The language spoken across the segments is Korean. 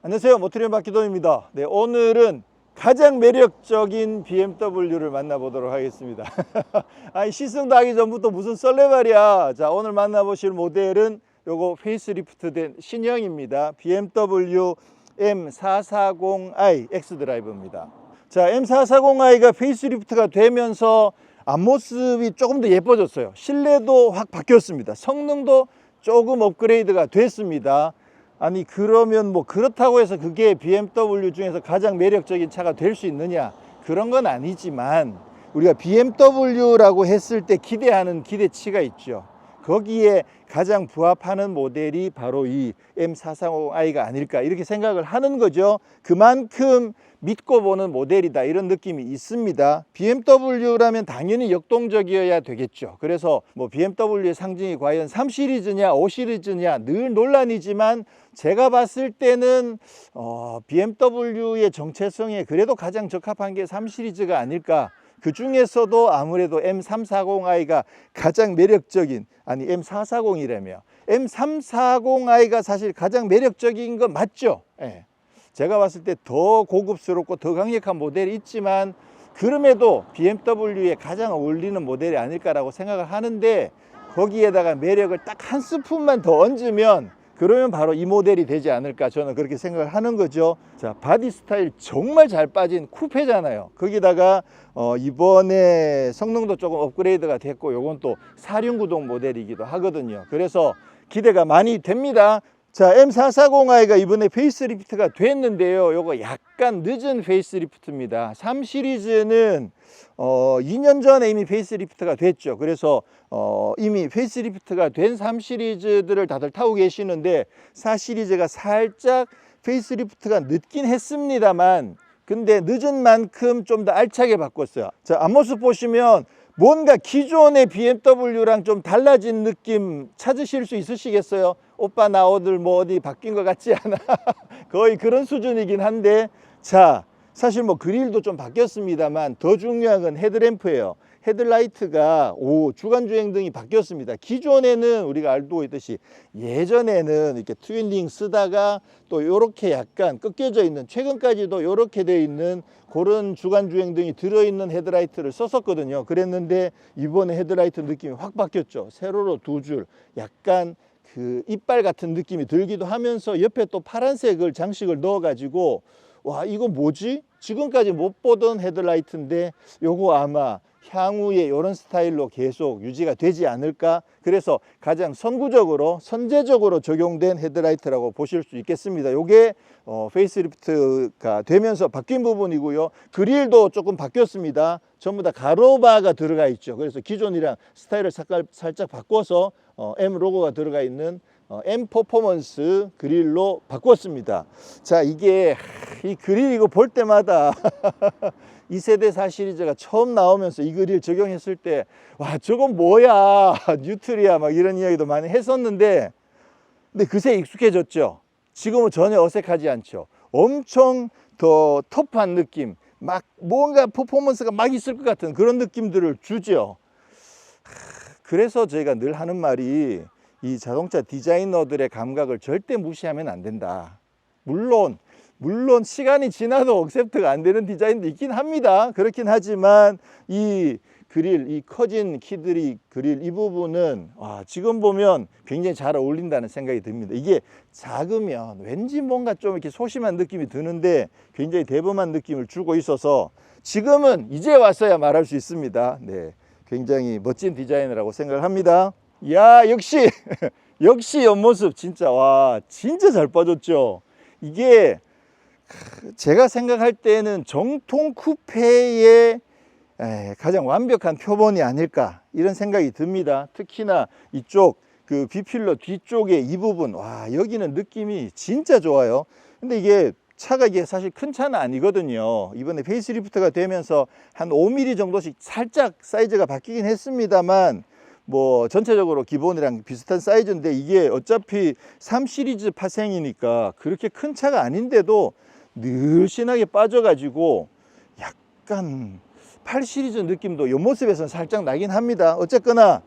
안녕하세요. 모트리언 박기동입니다. 네 오늘은 가장 매력적인 BMW를 만나보도록 하겠습니다. 아니 시승도 하기 전부터 무슨 썰레 말이야. 자 오늘 만나보실 모델은 요거 페이스리프트 된 신형입니다. BMW M440i X드라이브입니다. 자 M440i가 페이스리프트가 되면서 앞모습이 조금 더 예뻐졌어요. 실내도 확 바뀌었습니다. 성능도 조금 업그레이드가 됐습니다 아니 그러면 뭐 그렇다고 해서 그게 BMW 중에서 가장 매력적인 차가 될 수 있느냐? 그런 건 아니지만 우리가 BMW라고 했을 때 기대하는 기대치가 있죠. 거기에 가장 부합하는 모델이 바로 이 M440i가 아닐까 이렇게 생각을 하는 거죠. 그만큼 믿고 보는 모델이다. 이런 느낌이 있습니다. BMW라면 당연히 역동적이어야 되겠죠. 그래서 뭐 BMW의 상징이 과연 3 시리즈냐 5 시리즈냐 늘 논란이지만 제가 봤을 때는 어, BMW의 정체성에 그래도 가장 적합한 게 3 시리즈가 아닐까. 그 중에서도 아무래도 M340i가 가장 매력적인 아니 M440이라며. M340i가 사실 가장 매력적인 건 맞죠. 예. 제가 봤을 때 더 고급스럽고 더 강력한 모델이 있지만 그럼에도 BMW에 가장 어울리는 모델이 아닐까라고 생각을 하는데 거기에다가 매력을 딱 한 스푼만 더 얹으면 그러면 바로 이 모델이 되지 않을까 저는 그렇게 생각을 하는 거죠. 자 바디 스타일 정말 잘 빠진 쿠페잖아요. 거기다가 어, 이번에 성능도 조금 업그레이드가 됐고 요건 또 사륜구동 모델이기도 하거든요. 그래서 기대가 많이 됩니다 자 M440i가 이번에 페이스리프트가 됐는데요. 요거 약간 늦은 페이스리프트입니다. 3 시리즈는 어, 2년 전에 이미 페이스리프트가 됐죠. 그래서 어, 이미 페이스리프트가 된 3 시리즈들을 다들 타고 계시는데 4 시리즈가 살짝 페이스리프트가 늦긴 했습니다만 근데 늦은 만큼 좀 더 알차게 바꿨어요. 자 앞모습 보시면 뭔가 기존의 BMW랑 좀 달라진 느낌 찾으실 수 있으시겠어요? 오빠 나 오늘 뭐 어디 바뀐 것 같지 않아? 거의 그런 수준이긴 한데 자 사실 뭐 그릴도 좀 바뀌었습니다만 더 중요한 건 헤드램프예요. 헤드라이트가 오 주간 주행 등이 바뀌었습니다. 기존에는 우리가 알고 있듯이 예전에는 이렇게 트윈링 쓰다가 또 이렇게 약간 꺾여져 있는 최근까지도 이렇게 돼 있는 그런 주간 주행 등이 들어 있는 헤드라이트를 썼었거든요. 그랬는데 이번에 헤드라이트 느낌이 확 바뀌었죠. 세로로 두 줄 약간 그 이빨 같은 느낌이 들기도 하면서 옆에 또 파란색을 장식을 넣어 가지고 와 이거 뭐지? 지금까지 못 보던 헤드라이트인데 요거 아마 향후에 이런 스타일로 계속 유지가 되지 않을까? 그래서 가장 선구적으로 선제적으로 적용된 헤드라이트라고 보실 수 있겠습니다. 요게 어, 페이스리프트가 되면서 바뀐 부분이고요. 그릴도 조금 바뀌었습니다. 전부 다 가로바가 들어가 있죠. 그래서 기존이랑 스타일을 살짝, 바꿔서 어, M 로고가 들어가 있는 어, M 퍼포먼스 그릴로 바꿨습니다. 자, 이게 이 그릴 이거 볼 때마다 이 세대 4 시리즈가 처음 나오면서 이 그릴 적용했을 때 와, 저건 뭐야? 뉴트리아 막 이런 이야기도 많이 했었는데 근데 그새 익숙해졌죠. 지금은 전혀 어색하지 않죠. 엄청 더 터프한 느낌, 막 뭔가 퍼포먼스가 막 있을 것 같은 그런 느낌들을 주죠. 그래서 저희가 늘 하는 말이 이 자동차 디자이너들의 감각을 절대 무시하면 안 된다. 물론 물론 시간이 지나도 억셉트가 안 되는 디자인도 있긴 합니다. 그렇긴 하지만 이 그릴, 이 커진 키들이 그릴 이 부분은 와, 지금 보면 굉장히 잘 어울린다는 생각이 듭니다. 이게 작으면 왠지 뭔가 좀 이렇게 소심한 느낌이 드는데 굉장히 대범한 느낌을 주고 있어서 지금은 이제 왔어야 말할 수 있습니다. 네, 굉장히 멋진 디자인이라고 생각을 합니다. 야 역시 역시 옆모습 진짜 와 진짜 잘 빠졌죠? 이게 제가 생각할 때는 정통 쿠페의 에, 가장 완벽한 표본이 아닐까 이런 생각이 듭니다. 특히나 이쪽 그 비필러 뒤쪽에 이 부분 와 여기는 느낌이 진짜 좋아요. 근데 이게 차가 이게 사실 큰 차는 아니거든요. 이번에 페이스리프트가 되면서 한 5mm 정도씩 살짝 사이즈가 바뀌긴 했습니다만 뭐 전체적으로 기본이랑 비슷한 사이즈인데 이게 어차피 3 시리즈 파생이니까 그렇게 큰 차가 아닌데도 늘씬하게 빠져가지고 약간 8 시리즈 느낌도 옆모습에서는 살짝 나긴 합니다. 어쨌거나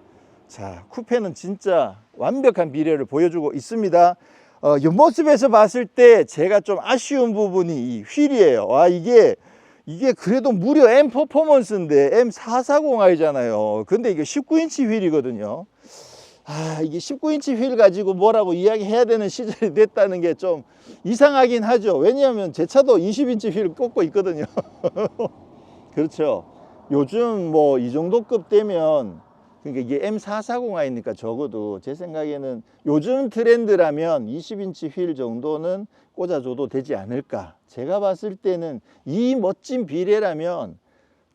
자 쿠페는 진짜 완벽한 비례를 보여주고 있습니다. 어, 옆모습에서 봤을 때 제가 좀 아쉬운 부분이 이 휠이에요. 와, 이게, 이게 그래도 무려 M 퍼포먼스인데 M440i잖아요. 근데 이게 19인치 휠이거든요. 아, 이게 19인치 휠 가지고 뭐라고 이야기해야 되는 시절이 됐다는 게 좀 이상하긴 하죠. 왜냐하면 제 차도 20인치 휠을 꽂고 있거든요. 그렇죠. 요즘 뭐 이 정도 급 되면 그러니까 이게 M440i니까 적어도 제 생각에는 요즘 트렌드라면 20인치 휠 정도는 꽂아줘도 되지 않을까. 제가 봤을 때는 이 멋진 비례라면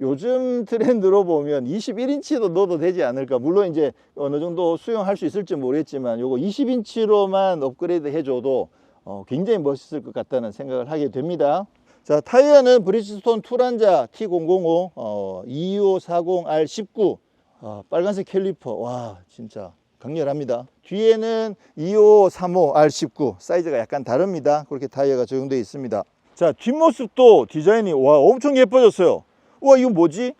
요즘 트렌드로 보면 21인치도 넣어도 되지 않을까. 물론 이제 어느 정도 수용할 수 있을지 모르겠지만 요거 20인치로만 업그레이드 해줘도 어, 굉장히 멋있을 것 같다는 생각을 하게 됩니다. 자, 타이어는 브리지스톤 투란자 T005 어, 2540R19 어, 빨간색 캘리퍼. 와, 진짜 강렬합니다. 뒤에는 2535R19 사이즈가 약간 다릅니다. 그렇게 타이어가 적용되어 있습니다. 자, 뒷모습도 디자인이 와, 엄청 예뻐졌어요. 와, 이거 뭐지?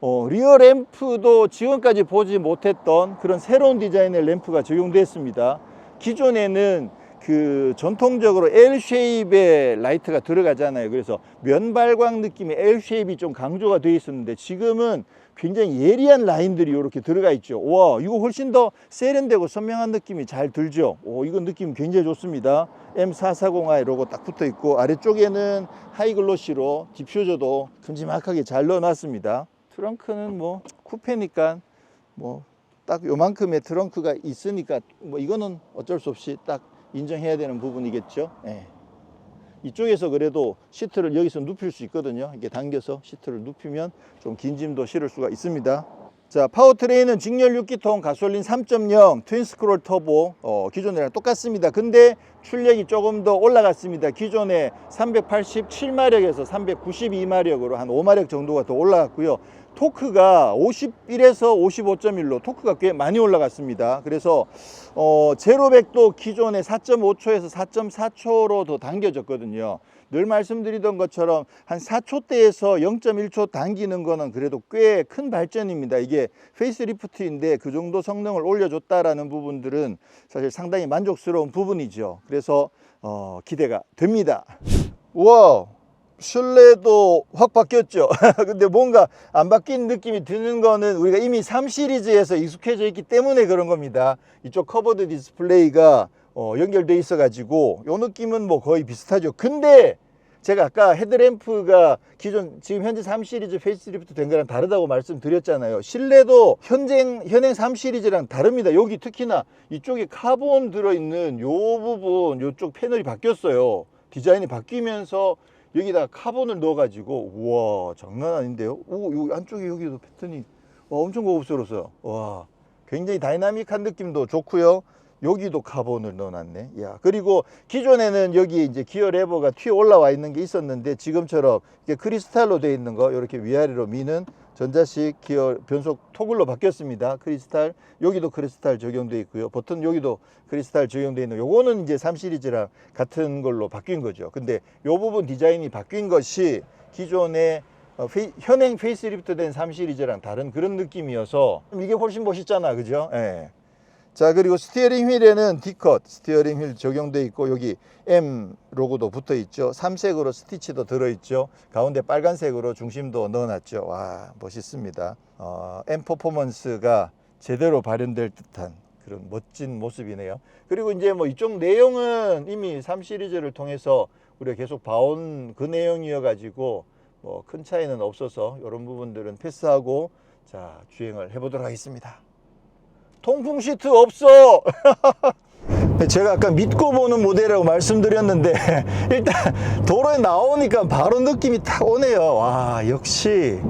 어, 리어 램프도 지금까지 보지 못했던 그런 새로운 디자인의 램프가 적용됐습니다. 기존에는 그 전통적으로 L 쉐입의 라이트가 들어가잖아요. 그래서 면발광 느낌의 L 쉐입이 좀 강조가 되어 있었는데 지금은 굉장히 예리한 라인들이 이렇게 들어가 있죠. 와, 이거 훨씬 더 세련되고 선명한 느낌이 잘 들죠. 오, 이거 느낌 굉장히 좋습니다. M440i 로고 딱 붙어 있고 아래쪽에는 하이글로시로 디퓨저도 큼지막하게 잘 넣어놨습니다. 트렁크는 뭐 쿠페니까 뭐 딱 요만큼의 트렁크가 있으니까 뭐 이거는 어쩔 수 없이 딱 인정해야 되는 부분이겠죠. 예. 이쪽에서 그래도 시트를 여기서 눕힐 수 있거든요. 이게 당겨서 시트를 눕히면 좀 긴 짐도 실을 수가 있습니다. 자, 파워트레인은 직렬 6기통 가솔린 3.0 트윈스크롤 터보 어, 기존이랑 똑같습니다. 근데 출력이 조금 더 올라갔습니다. 기존에 387마력에서 392마력으로 한 5마력 정도가 더 올라갔고요. 토크가 51에서 55.1로 토크가 꽤 많이 올라갔습니다. 그래서 어, 제로백도 기존에 4.5초에서 4.4초로 더 당겨졌거든요. 늘 말씀드리던 것처럼 한 4초대에서 0.1초 당기는 거는 그래도 꽤 큰 발전입니다. 이게 페이스리프트인데 그 정도 성능을 올려줬다라는 부분들은 사실 상당히 만족스러운 부분이죠. 그래서 어, 기대가 됩니다. 와 실내도 확 바뀌었죠. 근데 뭔가 안 바뀐 느낌이 드는 거는 우리가 이미 3 시리즈에서 익숙해져 있기 때문에 그런 겁니다. 이쪽 커버드 디스플레이가 어, 연결돼 있어 가지고 요 느낌은 뭐 거의 비슷하죠. 근데 제가 아까 헤드램프가 기존 지금 현재 3 시리즈 페이스리프트 된 거랑 다르다고 말씀드렸잖아요. 실내도 현행 현행 3 시리즈랑 다릅니다. 여기 특히나 이쪽에 카본 들어 있는 요 부분 요쪽 패널이 바뀌었어요. 디자인이 바뀌면서 여기다 카본을 넣어 가지고 우와 장난 아닌데요. 오, 요 안쪽에 여기도 패턴이 와, 엄청 고급스러웠어요. 와. 굉장히 다이나믹한 느낌도 좋고요. 여기도 카본을 넣어놨네. 야 그리고 기존에는 여기 이제 기어 레버가 튀어 올라와 있는 게 있었는데 지금처럼 이게 크리스탈로 되어 있는 거 이렇게 위아래로 미는 전자식 기어 변속 토글로 바뀌었습니다. 크리스탈 여기도 크리스탈 적용돼 있고요. 버튼 여기도 크리스탈 적용돼 있는 요거는 이제 3 시리즈랑 같은 걸로 바뀐 거죠. 근데 요 부분 디자인이 바뀐 것이 기존의 어, 페이- 현행 페이스리프트 된 3 시리즈랑 다른 그런 느낌이어서 이게 훨씬 멋있잖아, 그죠? 예. 자 그리고 스티어링 휠에는 D컷 스티어링 휠 적용돼 있고 여기 M 로고도 붙어 있죠. 삼색으로 스티치도 들어 있죠. 가운데 빨간색으로 중심도 넣어놨죠. 와 멋있습니다. 어, M 퍼포먼스가 제대로 발현될 듯한 그런 멋진 모습이네요. 그리고 이제 뭐 이쪽 내용은 이미 3 시리즈를 통해서 우리가 계속 봐온 그 내용이어 가지고 뭐 큰 차이는 없어서 이런 부분들은 패스하고 자 주행을 해보도록 하겠습니다. 통풍 시트 없어. 제가 아까 믿고 보는 모델이라고 말씀드렸는데 일단 도로에 나오니까 바로 느낌이 딱 오네요. 와 역시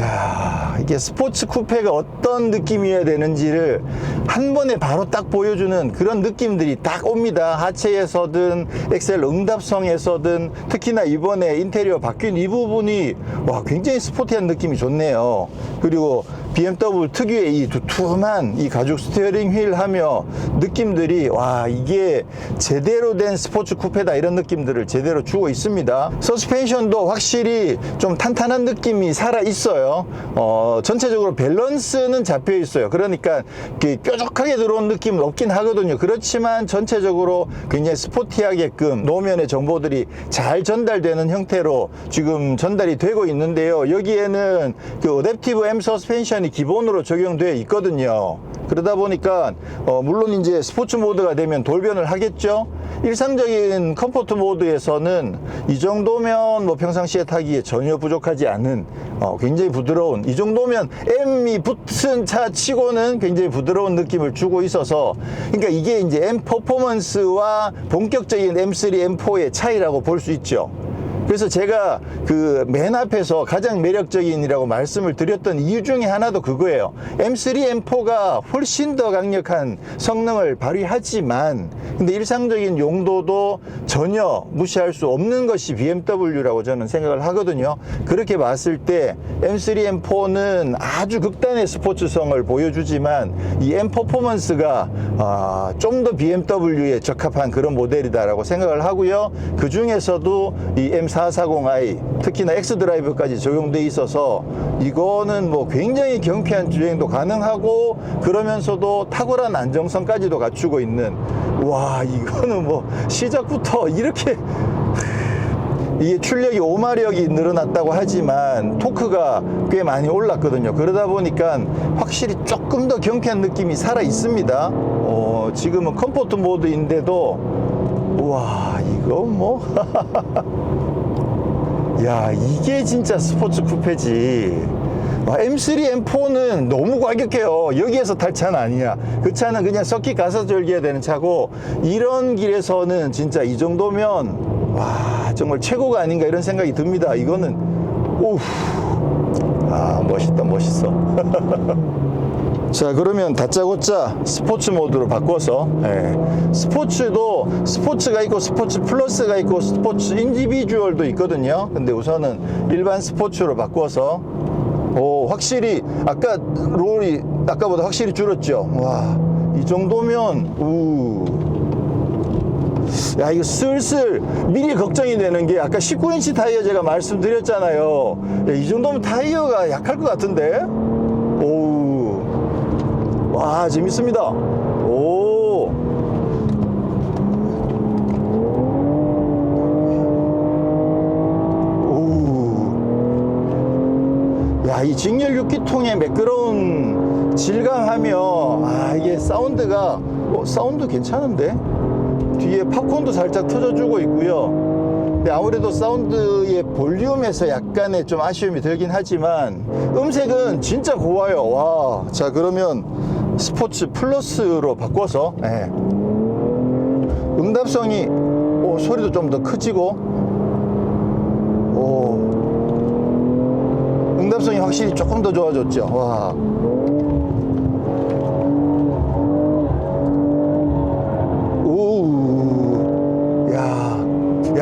야, 이게 스포츠 쿠페가 어떤 느낌이어야 되는지를 한 번에 바로 딱 보여주는 그런 느낌들이 딱 옵니다. 하체에서든 엑셀 응답성에서든 특히나 이번에 인테리어 바뀐 이 부분이 와 굉장히 스포티한 느낌이 좋네요. 그리고 BMW 특유의 이 두툼한 이 가죽 스티어링 휠 하며 느낌들이 와 이게 제대로 된 스포츠 쿠페다 이런 느낌들을 제대로 주고 있습니다. 서스펜션도 확실히 좀 탄탄한 느낌이 살아 있어요. 어, 전체적으로 밸런스는 잡혀 있어요. 그러니까 뾰족하게 들어온 느낌은 없긴 하거든요. 그렇지만 전체적으로 굉장히 스포티하게끔 노면의 정보들이 잘 전달되는 형태로 지금 전달이 되고 있는데요. 여기에는 그 어댑티브 M 서스펜션 이 기본으로 적용되어 있거든요. 그러다 보니까 어, 물론 이제 스포츠 모드가 되면 돌변을 하겠죠. 일상적인 컴포트 모드에서는 이 정도면 뭐 평상시에 타기에 전혀 부족하지 않은 어, 굉장히 부드러운 이 정도면 M이 붙은 차 치고는 굉장히 부드러운 느낌을 주고 있어서 그러니까 이게 이제 M 퍼포먼스와 본격적인 M3, M4의 차이라고 볼 수 있죠. 그래서 제가 그 맨 앞에서 가장 매력적인이라고 말씀을 드렸던 이유 중에 하나도 그거예요. M3, M4가 훨씬 더 강력한 성능을 발휘하지만 근데 일상적인 용도도 전혀 무시할 수 없는 것이 BMW라고 저는 생각을 하거든요. 그렇게 봤을 때 M3, M4는 아주 극단의 스포츠성을 보여주지만 이 M 퍼포먼스가 아, 좀 더 BMW에 적합한 그런 모델이다라고 생각을 하고요. 그 중에서도 이 M440i 특히나 X 드라이브까지 적용돼 있어서 이거는 뭐 굉장히 경쾌한 주행도 가능하고 그러면서도 탁월한 안정성까지도 갖추고 있는 와 이거는 뭐 시작부터 이렇게 이게 출력이 5마력이 늘어났다고 하지만 토크가 꽤 많이 올랐거든요. 그러다 보니까 확실히 조금 더 경쾌한 느낌이 살아 있습니다. 어, 지금은 컴포트 모드인데도 와 이거 뭐 야 이게 진짜 스포츠 쿠페지. 와, M3, M4는 너무 과격해요. 여기에서 탈 차는 아니야. 그 차는 그냥 서킷 가서 즐겨야 되는 차고 이런 길에서는 진짜 이 정도면 와 정말 최고가 아닌가 이런 생각이 듭니다. 이거는 오우. 아 멋있다 멋있어 자 그러면 다짜고짜 스포츠 모드로 바꿔서 예, 스포츠도 스포츠가 있고 스포츠 플러스가 있고 스포츠 인디비주얼도 있거든요 근데 우선은 일반 스포츠로 바꿔서 오 확실히 아까 롤이 아까보다 확실히 줄었죠 와 이 정도면 우 야, 이거 슬슬 미리 걱정이 되는 게 아까 19인치 타이어 제가 말씀드렸잖아요. 야, 이 정도면 타이어가 약할 것 같은데? 와, 재밌습니다. 오. 오우. 야, 이 직렬 6기통의 매끄러운 질감하며, 아, 이게 사운드가, 어, 사운드 괜찮은데? 뒤에 팝콘도 살짝 터져주고 있고요. 근데 아무래도 사운드의 볼륨에서 약간의 좀 아쉬움이 들긴 하지만 음색은 진짜 고와요. 와. 자, 그러면 스포츠 플러스로 바꿔서 예. 응답성이 오, 소리도 좀 더 커지고 오. 응답성이 확실히 조금 더 좋아졌죠. 와.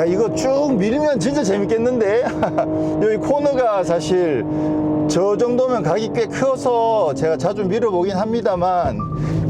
야 이거 쭉 밀면 진짜 재밌겠는데? 여기 코너가 사실 저 정도면 각이 꽤 커서 제가 자주 밀어보긴 합니다만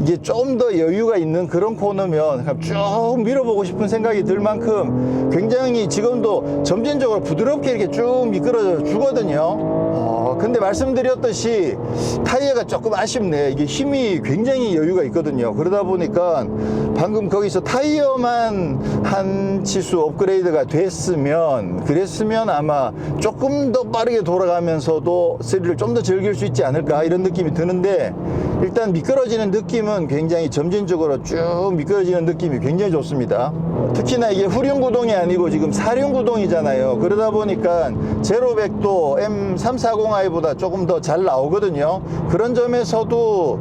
이게 좀더 여유가 있는 그런 코너면 쭉 밀어보고 싶은 생각이 들 만큼 굉장히 지금도 점진적으로 부드럽게 이렇게 쭉 미끄러져 주거든요. 어, 근데 말씀드렸듯이 타이어가 조금 아쉽네. 이게 힘이 굉장히 여유가 있거든요. 그러다 보니까 방금 거기서 타이어만 한 치수 업그레이드가 됐으면 그랬으면 아마 조금 더 빠르게 돌아가면서도 스릴을 좀 더 즐길 수 있지 않을까 이런 느낌이 드는데 일단 미끄러지는 느낌은 굉장히 점진적으로 쭉 미끄러지는 느낌이 굉장히 좋습니다. 특히나 이게 후륜 구동이 아니고 지금 사륜 구동이잖아요. 그러다 보니까 제로백도 M340i보다 조금 더 잘 나오거든요. 그런 점에서도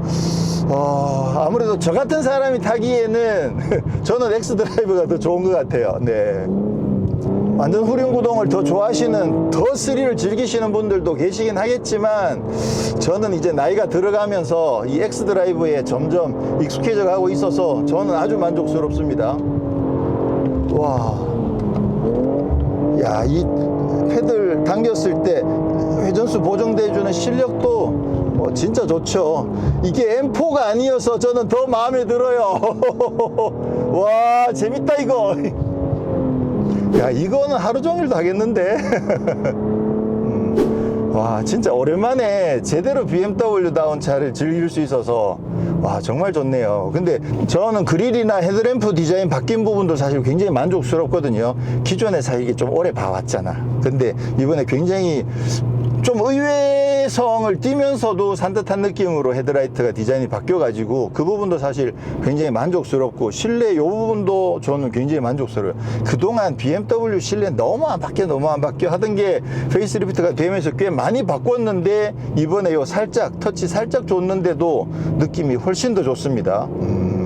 어, 아무래도 저 같은 사람이 타기에는 저는 엑스 드라이브가 더 좋은 것 같아요. 네. 완전 후륜 구동을 더 좋아하시는 더 스릴을 즐기시는 분들도 계시긴 하겠지만 저는 이제 나이가 들어가면서 이 엑스 드라이브에 점점 익숙해져 가고 있어서 저는 아주 만족스럽습니다. 와. 야, 이 패들 당겼을 때 회전수 보정돼주는 실력도 뭐 진짜 좋죠. 이게 M4가 아니어서 저는 더 마음에 들어요. 와 재밌다 이거. 야 이거는 하루 종일도 하겠는데. 음, 와 진짜 오랜만에 제대로 BMW다운 차를 즐길 수 있어서 와 정말 좋네요. 근데 저는 그릴이나 헤드램프 디자인 바뀐 부분도 사실 굉장히 만족스럽거든요. 기존에 사 이게 좀 오래 봐왔잖아. 근데 이번에 굉장히 좀 의외성을 띠면서도 산뜻한 느낌으로 헤드라이트가 디자인이 바뀌어가지고 그 부분도 사실 굉장히 만족스럽고 실내 요 부분도 저는 굉장히 만족스러워요. 그동안 BMW 실내 너무 안 바뀌어 너무 안 바뀌어 하던 게 페이스리프트가 되면서 꽤 많이 바꿨는데 이번에 요 살짝 터치 살짝 줬는데도 느낌이 훨씬 더 좋습니다. 음.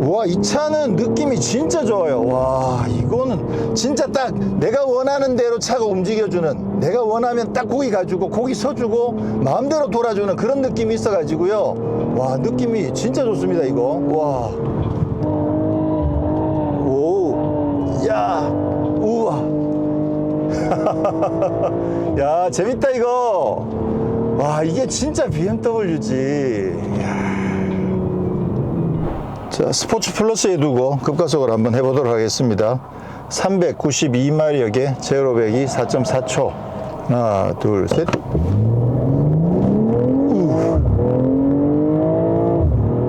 와, 이 차는 느낌이 진짜 좋아요. 와, 이거는 진짜 딱 내가 원하는 대로 차가 움직여주는, 내가 원하면 딱 거기 가지고, 거기 서주고, 마음대로 돌아주는 그런 느낌이 있어 가지고요. 와, 느낌이 진짜 좋습니다, 이거. 와. 오, 야, 우와. 야, 재밌다, 이거. 와, 이게 진짜 BMW지. 야. 자, 스포츠 플러스에 두고 급가속을 한번 해보도록 하겠습니다. 392마력의 제로백이 4.4초. 하나, 둘, 셋. 우.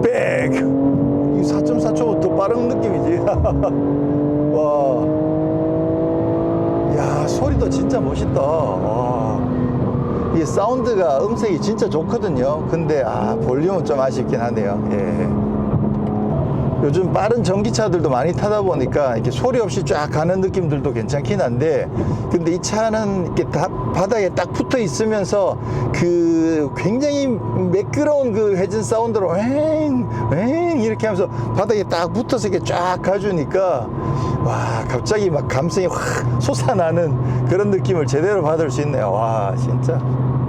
백. 이 4.4초 더 빠른 느낌이지. 와. 야, 소리도 진짜 멋있다. 와. 이게 사운드가 음색이 진짜 좋거든요. 근데 아, 볼륨은 좀 아쉽긴 하네요. 예. 요즘 빠른 전기차들도 많이 타다 보니까 이렇게 소리 없이 쫙 가는 느낌들도 괜찮긴 한데 근데 이 차는 이렇게 다 바닥에 딱 붙어 있으면서 그 굉장히 매끄러운 그 회전 사운드로 왱왱 이렇게 하면서 바닥에 딱 붙어서 이렇게 쫙 가주니까 와 갑자기 막 감성이 확 솟아나는 그런 느낌을 제대로 받을 수 있네요. 와 진짜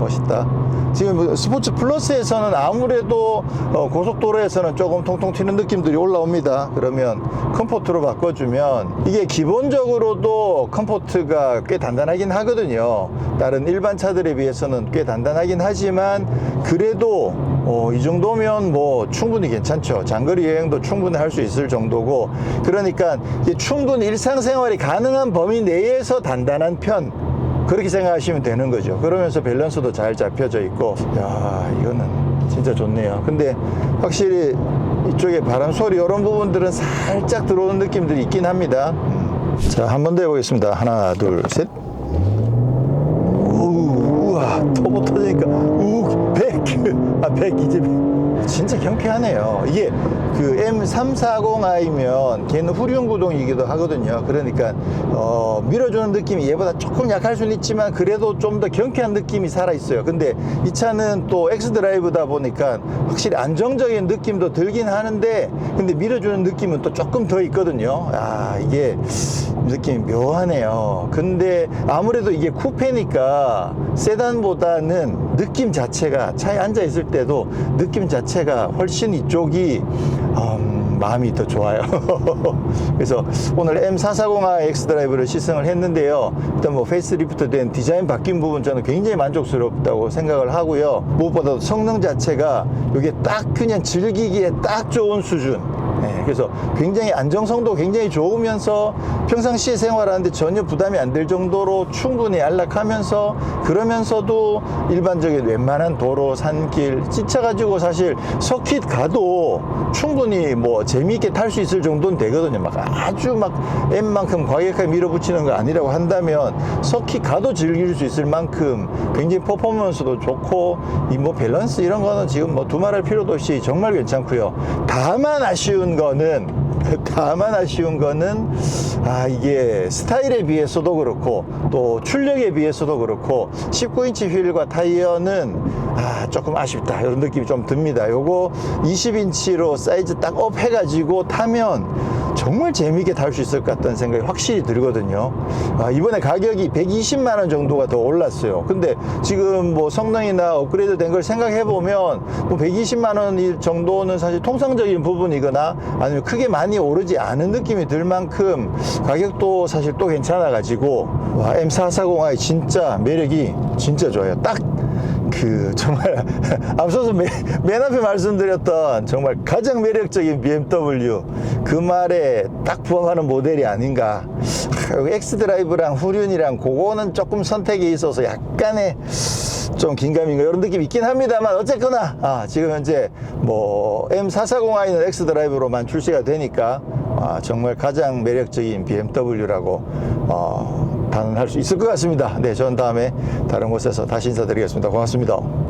멋있다. 지금 뭐 스포츠 플러스에서는 아무래도 어, 고속도로에서는 조금 통통 튀는 느낌들이 올라옵니다. 그러면 컴포트로 바꿔주면 이게 기본적으로도 컴포트가 꽤 단단하긴 하거든요. 다른 일반 차들에 비해서는 꽤 단단하긴 하지만 그래도 어, 이 정도면 뭐 충분히 괜찮죠. 장거리 여행도 충분히 할 수 있을 정도고 그러니까 충분히 일상생활이 가능한 범위 내에서 단단한 편 그렇게 생각하시면 되는 거죠. 그러면서 밸런스도 잘 잡혀져 있고, 야, 이거는 진짜 좋네요. 근데 확실히 이쪽에 바람 소리 이런 부분들은 살짝 들어오는 느낌들이 있긴 합니다. 음. 자, 한 번 더 해보겠습니다. 하나, 둘, 셋. 우, 우와, 터보 터지니까, 우, 100. 아, 100, 이제 100. 진짜 경쾌하네요. 이게 그 M340i면 걔는 후륜 구동이기도 하거든요. 그러니까, 어, 밀어주는 느낌이 얘보다 조금 약할 수는 있지만 그래도 좀 더 경쾌한 느낌이 살아 있어요. 근데 이 차는 또 엑스드라이브다 보니까 확실히 안정적인 느낌도 들긴 하는데 근데 밀어주는 느낌은 또 조금 더 있거든요. 아, 이게 느낌이 묘하네요. 근데 아무래도 이게 쿠페니까 세단보다는 느낌 자체가 차에 앉아 있을 때도 느낌 자체가 훨씬 이쪽이 음, 마음이 더 좋아요. 그래서 오늘 M440i 엑스드라이브를 시승을 했는데요. 일단 뭐 페이스리프트 된 디자인 바뀐 부분 저는 굉장히 만족스럽다고 생각을 하고요. 무엇보다도 성능 자체가 이게 딱 그냥 즐기기에 딱 좋은 수준. 네, 그래서 굉장히 안정성도 굉장히 좋으면서 평상시에 생활하는데 전혀 부담이 안 될 정도로 충분히 안락하면서 그러면서도 일반적인 웬만한 도로, 산길 찢어가지고 사실 서킷 가도 충분히 뭐 재미있게 탈 수 있을 정도는 되거든요. 막 아주 막 M만큼 과격하게 밀어붙이는 거 아니라고 한다면 서킷 가도 즐길 수 있을 만큼 굉장히 퍼포먼스도 좋고 이 뭐 밸런스 이런 거는 지금 뭐 두말할 필요도 없이 정말 괜찮고요. 다만 아쉬운 거는 다만 아쉬운 거는 아 이게 스타일에 비해서도 그렇고 또 출력에 비해서도 그렇고 19인치 휠과 타이어는 아 조금 아쉽다. 이런 느낌이 좀 듭니다. 요거 20인치로 사이즈 딱 업 해가지고 타면 정말 재미있게 탈수 있을 것 같다는 생각이 확실히 들거든요. 아, 이번에 가격이 120만 원 정도가 더 올랐어요. 근데 지금 뭐 성능이나 업그레이드 된 걸 생각해 보면 뭐 120만 원 정도는 사실 통상적인 부분이거나 아니면 크게 많이 오르지 않은 느낌이 들 만큼 가격도 사실 또 괜찮아 가지고 와 M440i 진짜 매력이 진짜 좋아요. 딱 그 정말 앞서서 맨, 맨 앞에 말씀드렸던 정말 가장 매력적인 BMW 그 말에 딱 부합하는 모델이 아닌가. 엑스드라이브랑 후륜이랑 그거는 조금 선택에 있어서 약간의 좀 긴가민가 이런 느낌이 있긴 합니다만 어쨌거나 아, 지금 현재 뭐 M440i는 엑스드라이브로만 출시가 되니까 아, 정말 가장 매력적인 BMW라고 어, 단언할 수 있을 것 같습니다. 네, 전 다음에 다른 곳에서 다시 인사드리겠습니다. 고맙습니다.